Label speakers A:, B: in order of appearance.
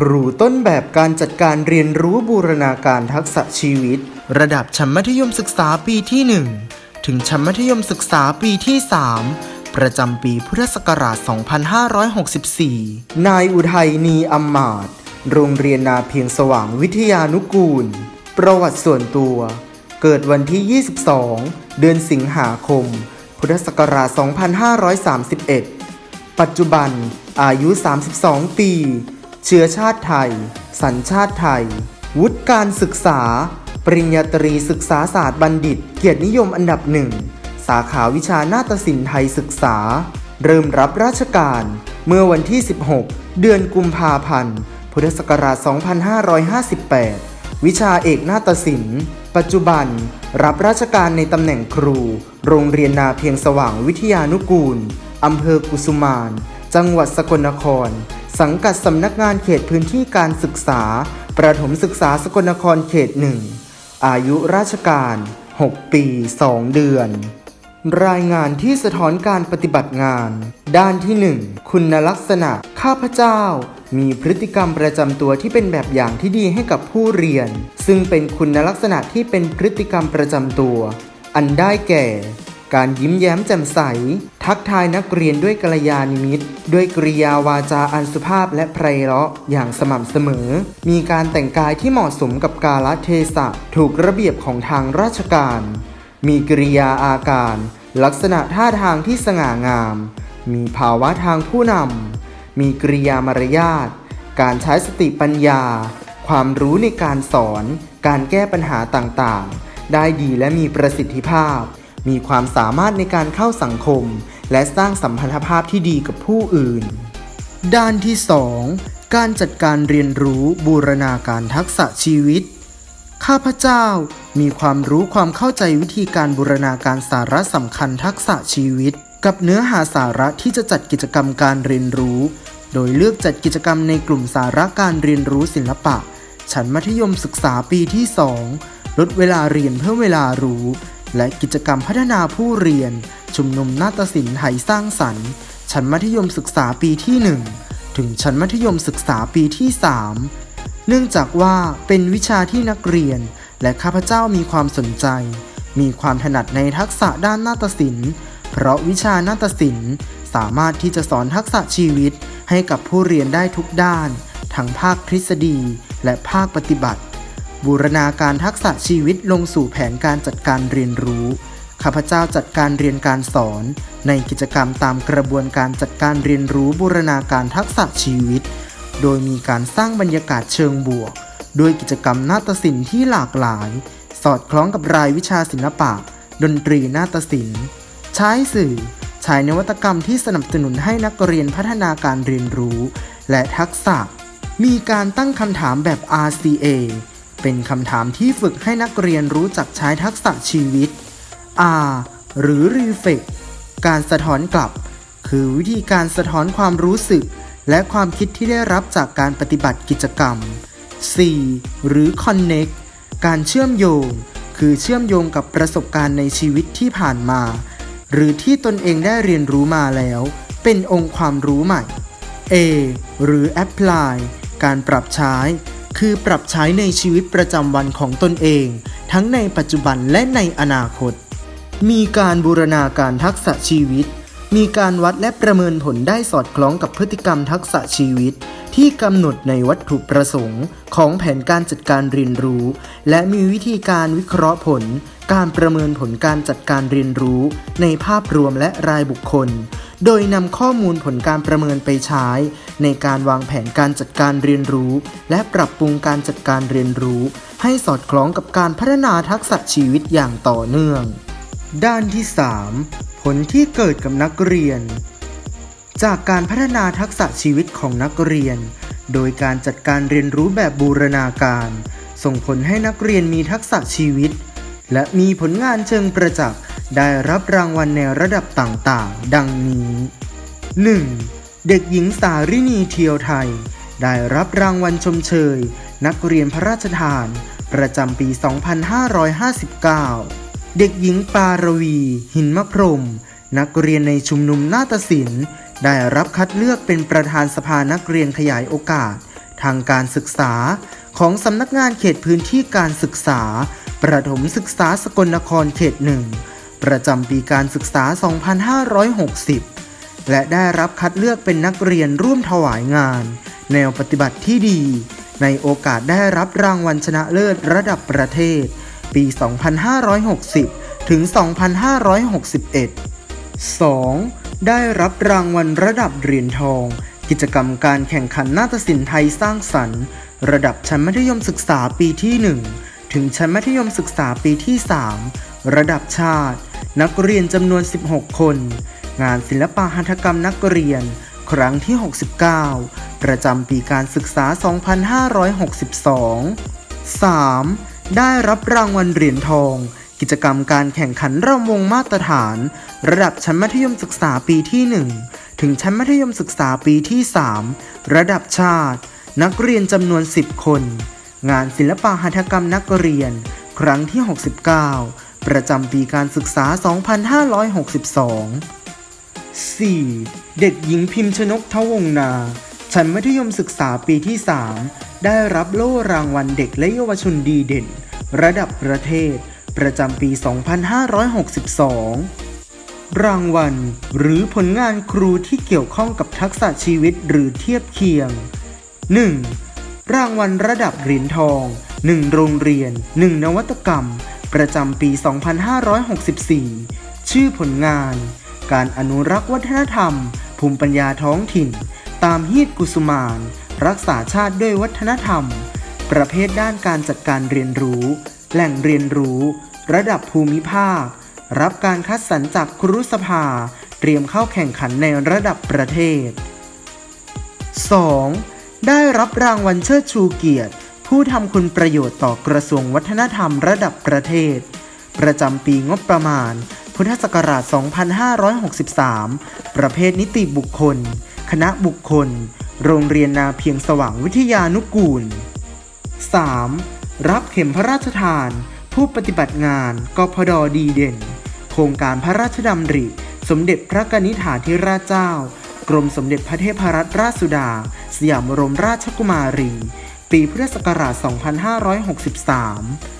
A: ครูต้นแบบการจัดการเรียนรู้บูรณาการทักษะชีวิต ระดับชั้นมัธยมศึกษาปีที่ 1 ถึงชั้นมัธยมศึกษาปีที่ 3 ประจำปีพุทธศักราช 2564 นายอุทัยนีอำมาตโรงเรียนนาเพียงสว่างวิทยานุกูล ประวัติส่วนตัว เกิดวันที่ 22 เดือนสิงหาคม พุทธศักราช 2531 ปัจจุบันอายุ 32 ปี เชื้อชาติไทย สัญชาติไทย วุฒิการศึกษา ปริญญาตรีศึกษาศาสตร์บัณฑิต เกียรตินิยมอันดับหนึ่ง สาขาวิชานาฏศิลป์ไทยศึกษา เริ่มรับราชการเมื่อวันที่ 16 เดือนกุมภาพันธ์ พุทธศักราช 2558 วิชาเอกนาฏศิลป์ ปัจจุบัน รับราชการในตำแหน่งครู โรงเรียนนาเพียงสว่างวิทยานุกูลอำเภอกุสุมาน จังหวัดสกลนคร สังกัดสำนักงานเขตพื้นที่การศึกษา ประถมศึกษาสกลนครเขตหนึ่งอายุราชการ 6 ปี 2 เดือน รายงานที่สะท้อนการปฏิบัติงาน ด้านที่ 1 คุณลักษณะ ข้าพเจ้า มีพฤติกรรมประจำตัวที่เป็นแบบอย่างที่ดีให้กับผู้เรียน ซึ่งเป็นคุณลักษณะที่เป็นพฤติกรรมประจำตัว อันได้แก่ การยิ้มแย้มแจ่มใส ทักทายนักเรียนด้วยกัลยาณมิตร ด้วยกริยาวาจาอันสุภาพและไพเราะอย่างสม่ำเสมอ มีการแต่งกายที่เหมาะสมกับกาลเทศะ ถูกระเบียบของทางราชการ มีกริยาอาการ ลักษณะท่าทางที่สง่างาม มีภาวะทางผู้นำ มีกริยามารยาท การใช้สติปัญญา ความรู้ในการสอน การแก้ปัญหาต่างๆ ได้ดีและมีประสิทธิภาพ มีความสามารถในการเข้าสังคม และสร้างสัมพันธภาพที่ดีกับผู้อื่น ด้านที่ 2 การจัดการเรียนรู้บูรณาการทักษะชีวิต ข้าพเจ้ามีความรู้ความเข้าใจวิธีการบูรณาการสาระสำคัญทักษะชีวิต กับเนื้อหาสาระที่จะจัดกิจกรรมการเรียนรู้ โดยเลือกจัดกิจกรรมในกลุ่มสาระการเรียนรู้ศิลปะ ชั้นมัธยมศึกษาปีที่ 2 ลดเวลาเรียนเพิ่มเวลารู้ และกิจกรรมพัฒนาผู้เรียน ชุมนุมนาฏศิลป์ไทยสร้างสรรค์ ชั้นมัธยมศึกษาปีที่ 1 ถึงชั้นมัธยมศึกษาปีที่ 3 เนื่องจากว่าเป็นวิชาที่นักเรียน และข้าพเจ้ามีความสนใจ มีความถนัดในทักษะด้านนาฏศิลป์ เพราะวิชานาฏศิลป์สามารถที่จะสอนทักษะชีวิตให้กับผู้เรียนได้ทุกด้าน ทั้งภาคทฤษฎีและภาคปฏิบัติ บูรณาการทักษะชีวิตลงสู่แผนการจัดการเรียนรู้ ข้าพเจ้าจัดการเรียนการสอน ในกิจกรรมตามกระบวนการจัดการเรียนรู้บูรณาการทักษะชีวิต โดยมีการสร้างบรรยากาศเชิงบวก ด้วยกิจกรรมนาฏศิลป์ที่หลากหลาย สอดคล้องกับรายวิชาศิลปะ ดนตรีนาฏศิลป์ ใช้สื่อใช้นวัตกรรมที่สนับสนุนให้นักเรียนพัฒนาการเรียนรู้ และทักษะ มีการตั้งคำถามแบบ RCA เป็นคำถามที่ฝึกให้นักเรียนรู้จักใช้ทักษะชีวิต R หรือ Reflect การสะท้อนกลับ คือวิธีการสะท้อนความรู้สึก และความคิดที่ได้รับจากการปฏิบัติกิจกรรม C หรือ Connect การเชื่อมโยง คือเชื่อมโยงกับประสบการณ์ในชีวิตที่ผ่านมา หรือที่ตนเองได้เรียนรู้มาแล้ว เป็นองค์ความรู้ใหม่ A หรือ Apply การปรับใช้ คือปรับใช้ในชีวิตประจำวันของตนเอง ทั้งในปัจจุบันและในอนาคต มีการบูรณาการทักษะชีวิต มีการวัดและประเมินผลได้สอดคล้องกับพฤติกรรมทักษะชีวิต ที่กำหนดในวัตถุประสงค์ ของแผนการจัดการเรียนรู้ และมีวิธีการวิเคราะห์ผล การประเมินผลการจัดการเรียนรู้ ในภาพรวมและรายบุคคล โดยนำข้อมูลผลการประเมินไปใช้ ในการวางแผนการจัดการเรียนรู้ และปรับปรุงการจัดการเรียนรู้ ให้สอดคล้องกับการพัฒนาทักษะชีวิตอย่างต่อเนื่อง ด้านที่ 3 ผลที่เกิดกับนักเรียน จากการพัฒนาทักษะชีวิตของนักเรียน โดยการจัดการเรียนรู้แบบบูรณาการ ส่งผลให้นักเรียนมีทักษะชีวิต และมีผลงานเชิงประจักษ์ ได้รับรางวัลในระดับต่างๆ ดังนี้ 1. เด็กหญิงสารินีเทียวไทย ได้รับรางวัลชมเชย นักเรียนพระราชทาน ประจำปี 2559 เด็กหญิงปารวี หินมะพรม นักเรียนในชุมนุมนาฏศิลป์ ได้รับคัดเลือกเป็นประธานสภานักเรียนขยายโอกาส ทางการศึกษาของสำนักงานเขตพื้นที่การศึกษา ประถมศึกษาสกลนครเขตหนึ่ง ประจำปีการศึกษา 2560 และได้รับคัดเลือกเป็นนักเรียนร่วมถวายงาน แนวปฏิบัติที่ดี ในโอกาสได้รับรางวัลชนะเลิศระดับประเทศ ปี 2560 ถึง 2561 2. ได้รับรางวัลระดับเหรียญทอง กิจกรรมการแข่งขันนาฏศิลป์ไทยสร้างสรรค์ ระดับชั้นมัธยมศึกษาปีที่ 1 ถึงชั้นมัธยมศึกษาปีที่ 3 ระดับชาติ นักเรียนจำนวน 16 คน งานศิลปะหัตถกรรมนักเรียน ครั้งที่ 69 ประจำปีการศึกษา 2562 3. ได้รับรางวัลเหรียญทอง กิจกรรมการแข่งขันรำวงมาตรฐาน ระดับชั้นมัธยมศึกษาปีที่ 1 ถึงชั้นมัธยมศึกษาปีที่ 3 ระดับชาติ นักเรียนจำนวน 10 คน งานศิลปะหัตถกรรมนักเรียน ครั้งที่ 69 ประจำปีการศึกษา 2562 4. เด็กหญิงพิมพ์ชนกทวงนา ชั้นมัธยมศึกษาปีที่ 3 ได้รับโล่รางวัลเด็กและเยาวชนดีเด่น ระดับประเทศ ประจำปี 2562 รางวัล หรือผลงานครูที่เกี่ยวข้องกับทักษะชีวิตหรือเทียบเคียง 1. รางวัลระดับเหรียญทอง 1 โรงเรียน 1 นวัตกรรม ประจำปี 2564 ชื่อผลงาน การอนุรักษ์วัฒนธรรม ภูมิปัญญาท้องถิ่น ตามฮีตกุสุมาน รักษาชาติด้วยวัฒนธรรม ประเภทด้านการจัดการเรียนรู้ แหล่งเรียนรู้ ระดับภูมิภาค รับการคัดสรรจากครุสภา เตรียมเข้าแข่งขันในระดับประเทศ 2. ได้รับรางวัลเชิดชูเกียรติ ผู้ทำคุณประโยชน์ต่อกระทรวงวัฒนธรรมระดับประเทศ ประจำปีงบประมาณ พุทธศักราช 2563 ประเภทนิติบุคคล คณะบุคคล โรงเรียนนาเพียงสว่างวิทยานุกูล 3. รับเข็มพระราชทาน ผู้ปฏิบัติงานกพดดีเด่น โครงการพระราชดำริ สมเด็จพระกนิษฐาธิราชเจ้า กรมสมเด็จพระเทพรัตนราชสุดา สยามบรมราชกุมารี ปีพุทธศักราช 2563